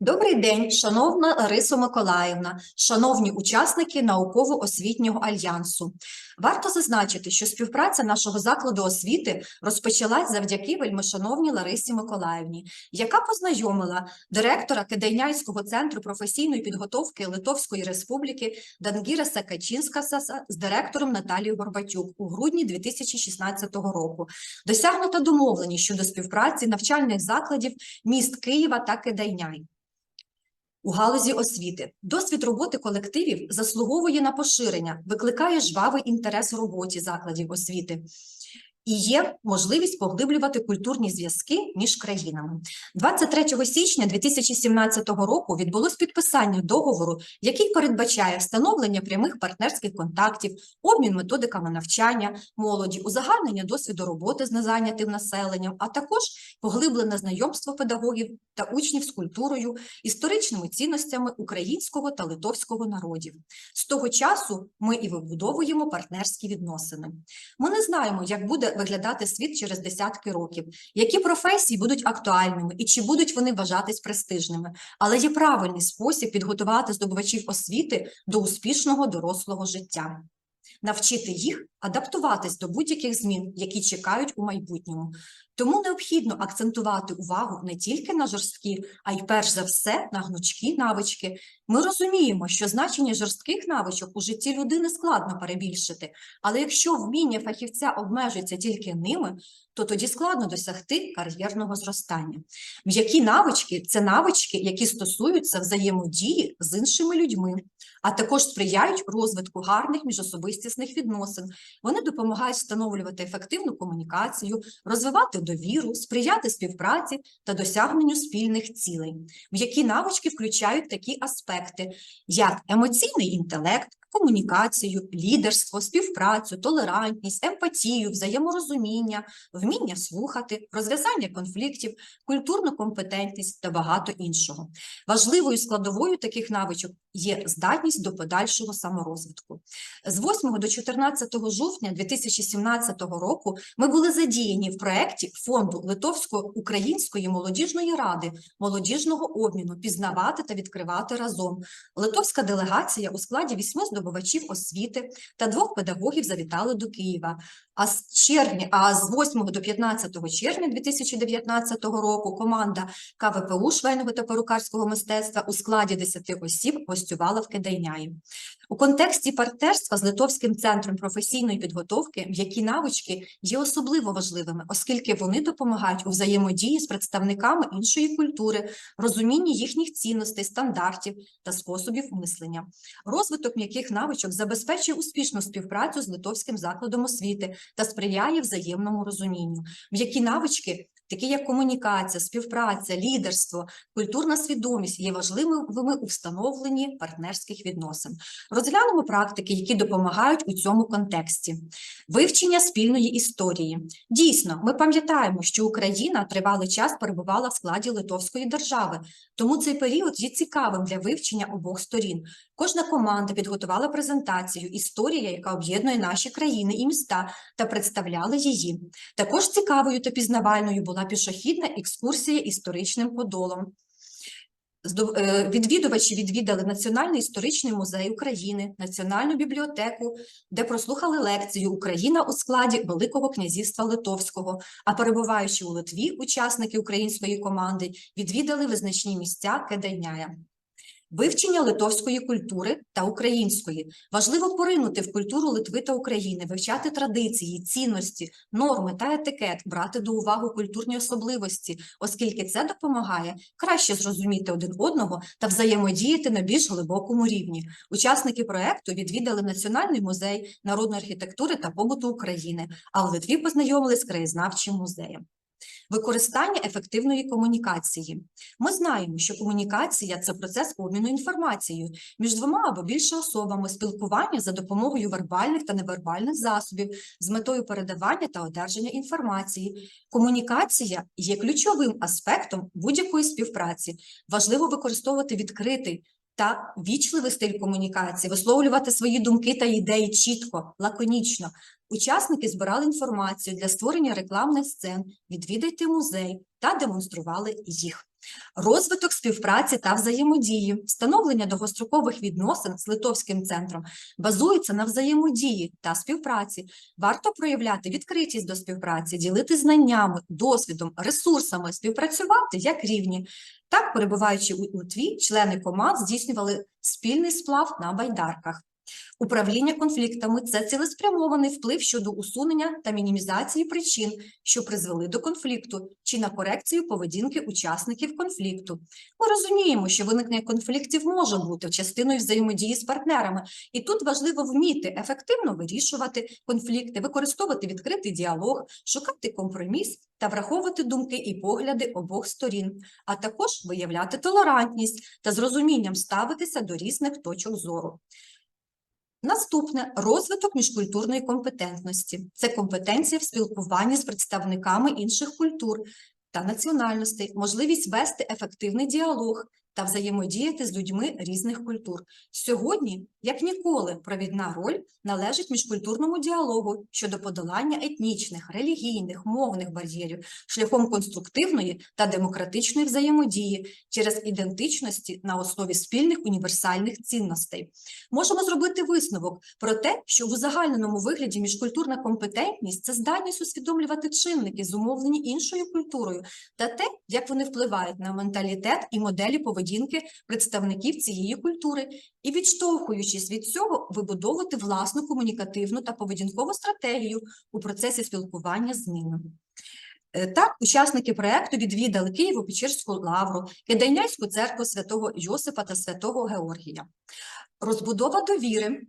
Добрий день, шановна Ларисо Миколаївна, шановні учасники науково-освітнього альянсу. Варто зазначити, що співпраця нашого закладу освіти розпочалась завдяки вельмишановній Ларисі Миколаївні, яка познайомила директора Кидайняйського центру професійної підготовки Литовської Республіки Дангіра Сакачінскаса з директором Наталією Горбатюк у грудні 2016 року. Досягнуто домовленість щодо співпраці навчальних закладів міст Києва та Кидайняй. У галузі освіти. Досвід роботи колективів заслуговує на поширення, викликає жвавий інтерес у роботі закладів освіти і є можливість поглиблювати культурні зв'язки між країнами. 23 січня 2017 року відбулось підписання договору, який передбачає встановлення прямих партнерських контактів, обмін методиками навчання молоді, узагальнення досвіду роботи з незайнятим населенням, а також поглиблене знайомство педагогів та учнів з культурою, історичними цінностями українського та литовського народів. З того часу ми і вибудовуємо партнерські відносини. Ми не знаємо, як буде виглядати світ через десятки років, які професії будуть актуальними і чи будуть вони вважатись престижними, але є правильний спосіб підготувати здобувачів освіти до успішного дорослого життя. Навчити їх адаптуватись до будь-яких змін, які чекають у майбутньому. Тому необхідно акцентувати увагу не тільки на жорсткі, а й перш за все на гнучкі навички. Ми розуміємо, що значення жорстких навичок у житті людини складно перебільшити, але якщо вміння фахівця обмежується тільки ними, то тоді складно досягти кар'єрного зростання. М'які навички це навички, які стосуються взаємодії з іншими людьми, а також сприяють розвитку гарних міжособистісних відносин. Вони допомагають встановлювати ефективну комунікацію, розвивати довіру, сприяти співпраці та досягненню спільних цілей. в які навички включають такі аспекти, як емоційний інтелект, комунікацію, лідерство, співпрацю, толерантність, емпатію, взаєморозуміння, вміння слухати, розв'язання конфліктів, культурну компетентність та багато іншого. Важливою складовою таких навичок є здатність до подальшого саморозвитку. З 8 до 14 жовтня 2017 року ми були задіяні в проєкті фонду Литовсько-Української молодіжної ради молодіжного обміну пізнавати та відкривати разом. Литовська делегація у складі вісьми здобувачів освіти та двох педагогів завітали до Києва. А з червня, а з 8 до 15 червня 2019 року команда КВПУ швейного та перукарського мистецтва у складі 10 осіб гостювала в Кидайняї. У контексті партнерства з Литовським центром професійної підготовки м'які навички є особливо важливими, оскільки вони допомагають у взаємодії з представниками іншої культури, розумінні їхніх цінностей, стандартів та способів мислення. Розвиток м'яких навичок забезпечує успішну співпрацю з литовським закладом освіти та сприяє взаємному розумінню. М'які навички, такі як комунікація, співпраця, лідерство, культурна свідомість, є важливими у встановленні партнерських відносин. Розглянемо практики, які допомагають у цьому контексті. Вивчення спільної історії. Дійсно, ми пам'ятаємо, що Україна тривалий час перебувала в складі Литовської держави, тому цей період є цікавим для вивчення обох сторін. Кожна команда підготувала презентацію, історія, яка об'єднує наші країни і міста, та представляла її. Також цікавою та пізнавальною була пішохідна екскурсія історичним подолом. Е, Відвідувачі відвідали Національний історичний музей України, Національну бібліотеку, де прослухали лекцію Україна у складі Великого князівства Литовського. А перебуваючи у Литві, учасники української команди відвідали визначні місця Кедайняя. Вивчення литовської культури та української важливо поринути в культуру Литви та України, вивчати традиції, цінності, норми та етикет, брати до уваги культурні особливості, оскільки це допомагає краще зрозуміти один одного та взаємодіяти на більш глибокому рівні. Учасники проекту відвідали Національний музей народної архітектури та побуту України, а в Литві познайомились з краєзнавчим музеєм. Використання ефективної комунікації. Ми знаємо, що комунікація це процес обміну інформацією між двома або більше особами, спілкування за допомогою вербальних та невербальних засобів з метою передавання та одержання інформації. Комунікація є ключовим аспектом будь-якої співпраці. Важливо використовувати відкритий та вічливий стиль комунікації, висловлювати свої думки та ідеї чітко, лаконічно. Учасники збирали інформацію для створення рекламних сцен, відвідайте музей та демонстрували їх. Розвиток співпраці та взаємодії, встановлення довгострокових відносин з Литовським центром базується на взаємодії та співпраці. Варто проявляти відкритість до співпраці, ділити знаннями, досвідом, ресурсами, співпрацювати як рівні. Так, перебуваючи у Литві, члени команд здійснювали спільний сплав на байдарках. Управління конфліктами це цілеспрямований вплив щодо усунення та мінімізації причин, що призвели до конфлікту, чи на корекцію поведінки учасників конфлікту. Ми розуміємо, що виникнення конфліктів може бути частиною взаємодії з партнерами, і тут важливо вміти ефективно вирішувати конфлікти, використовувати відкритий діалог, шукати компроміс та враховувати думки і погляди обох сторін, а також виявляти толерантність та з розумінням ставитися до різних точок зору. Наступне розвиток міжкультурної компетентності. Це компетенція в спілкуванні з представниками інших культур та національностей, можливість вести ефективний діалог та взаємодіяти з людьми різних культур. Сьогодні, як ніколи, провідна роль належить міжкультурному діалогу щодо подолання етнічних, релігійних, мовних бар'єрів шляхом конструктивної та демократичної взаємодії через ідентичності на основі спільних універсальних цінностей можемо зробити висновок про те, що в узагальненому вигляді міжкультурна компетентність це здатність усвідомлювати чинники, зумовлені іншою культурою, та те, як вони впливають на менталітет і моделі поведінки представників цієї культури, і відштовхуючись від цього, вибудовувати власну комунікативну та поведінкову стратегію у процесі спілкування з ними. Е, Так, учасники проекту відвідали Києво-Печерську лавру, Кидайняйську церкву святого Йосипа та святого Георгія. Розбудова довіри.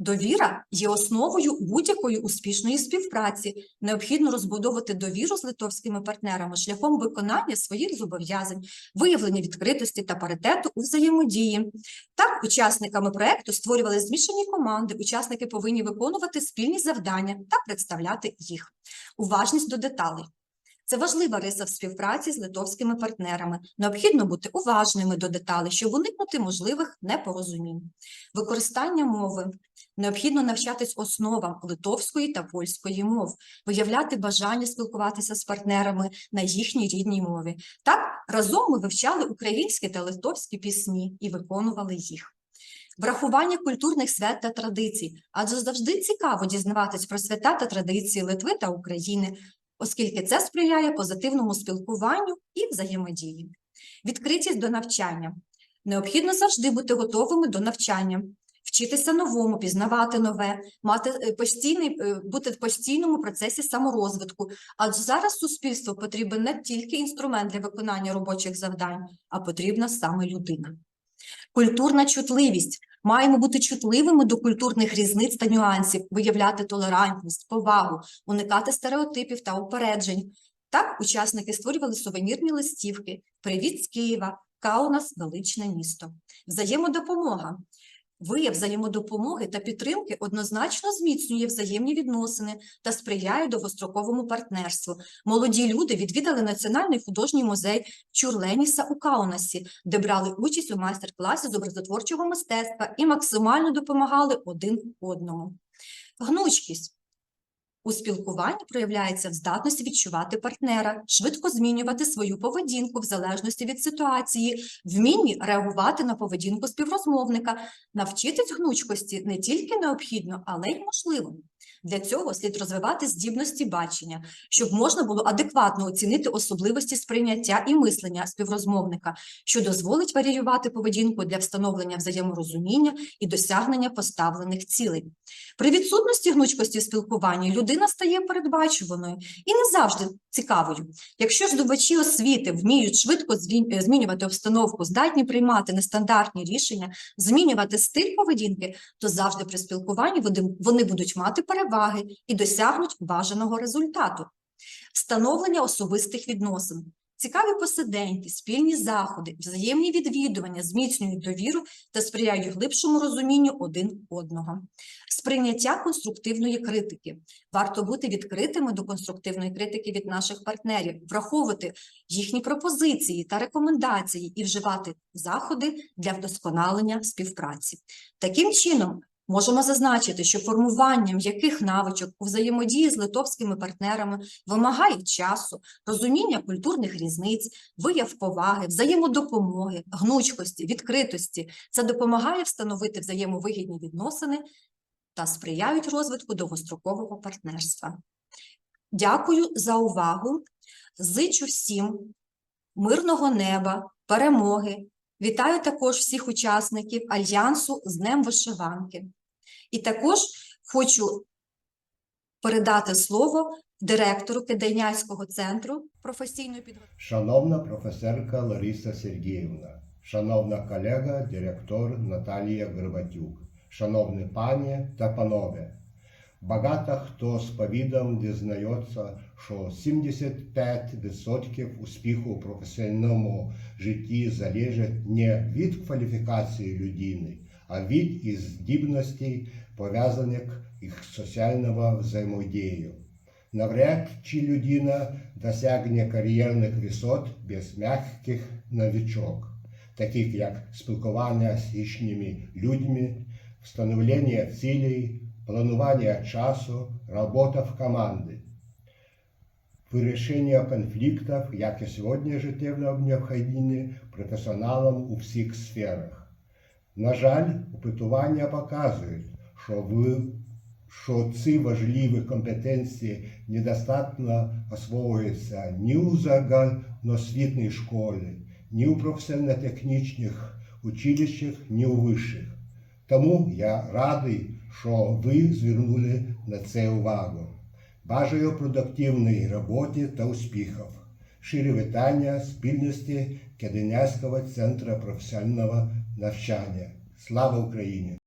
Довіра є основою будь-якої успішної співпраці. Необхідно розбудовувати довіру з литовськими партнерами шляхом виконання своїх зобов'язань, виявлення відкритості та паритету у взаємодії. Так, учасниками проекту створювали змішані команди. Учасники повинні виконувати спільні завдання та представляти їх. Уважність до деталей. Це важлива риса в співпраці з литовськими партнерами. Необхідно бути уважними до деталей, щоб уникнути можливих непорозумінь. Використання мови. Необхідно навчатись основам литовської та польської мов, виявляти бажання спілкуватися з партнерами на їхній рідній мові. Так, разом ми вивчали українські та литовські пісні і виконували їх. Врахування культурних свят та традицій, адже завжди цікаво дізнаватись про свята та традиції Литви та України, оскільки це сприяє позитивному спілкуванню і взаємодії. Відкритість до навчання. Необхідно завжди бути готовими до навчання, вчитися новому, пізнавати нове, мати е, постійний, е, бути в постійному процесі саморозвитку. Адже зараз суспільству потрібен не тільки інструмент для виконання робочих завдань, а потрібна саме людина. Культурна чутливість. Маємо бути чутливими до культурних різниць та нюансів, виявляти толерантність, повагу, уникати стереотипів та упереджень. Так, учасники створювали сувенірні листівки Привіт з Києва, Каунас величне місто. Взаємодопомога. Вияв взаємодопомоги та підтримки однозначно зміцнює взаємні відносини та сприяє довгостроковому партнерству. Молоді люди відвідали Національний художній музей Чурленіса у Каунасі, де брали участь у майстер-класі з образотворчого мистецтва і максимально допомагали один одному. Гнучкість. У спілкуванні проявляється в здатності відчувати партнера, швидко змінювати свою поведінку в залежності від ситуації, вмінні реагувати на поведінку співрозмовника, навчитись гнучкості не тільки необхідно, але й можливо. Для цього слід розвивати здібності бачення, щоб можна було адекватно оцінити особливості сприйняття і мислення співрозмовника, що дозволить варіювати поведінку для встановлення взаєморозуміння і досягнення поставлених цілей. При відсутності гнучкості в спілкуванні людина стає передбачуваною і не завжди цікавою. Якщо ж здобувачі освіти вміють швидко е, змінювати обстановку, здатні приймати нестандартні рішення, змінювати стиль поведінки, то завжди при спілкуванні вони- вони будуть мати переваги і досягнуть бажаного результату. Встановлення особистих відносин. Цікаві посиденьки, спільні заходи, взаємні відвідування зміцнюють довіру та сприяють глибшому розумінню один одного. Сприйняття конструктивної критики. Варто бути відкритими до конструктивної критики від наших партнерів, враховувати їхні пропозиції та рекомендації і вживати заходи для вдосконалення співпраці. Таким чином, Можемо зазначити, що формуванням яких навичок у взаємодії з литовськими партнерами вимагає часу, розуміння культурних різниць, вияв поваги, взаємодопомоги, гнучкості, відкритості. Це допомагає встановити взаємовигідні відносини та сприяють розвитку довгострокового партнерства. Дякую за увагу. Зичу всім мирного неба, перемоги. Вітаю також всіх учасників Альянсу з Днем Вишиванки. І також хочу передати слово директору Кидайняцького центру професійної підготовки. Шановна професорка Лариса Сергіївна, шановна колега, директор Наталія Горбатюк, шановні пані та панове, багато хто з повідом дізнається, що 75% успіху у професійному житті залежить не від кваліфікації людини, а від її здібностей, пов'язаних із соціального взаємодію. Навряд чи людина досягне кар'єрних висот без м'яких навичок, таких як спілкування з іншими людьми, встановлення цілей, планування часу, робота в команді, вирішення конфліктів, які сьогодні життєво необхідні професіоналам у всіх сферах. На жаль, опитування показують, що ви що ці важливі компетенції недостатньо освоюються ні у загальноосвітній школі, ні у професійно-технічних училищах, ні у вищих. Тому я радий, що ви звернули на це увагу. Бажаю продуктивної роботи та успіхів. Щирі вітання спільності Кеденяцького центру професіонального навчання. Слава Україні!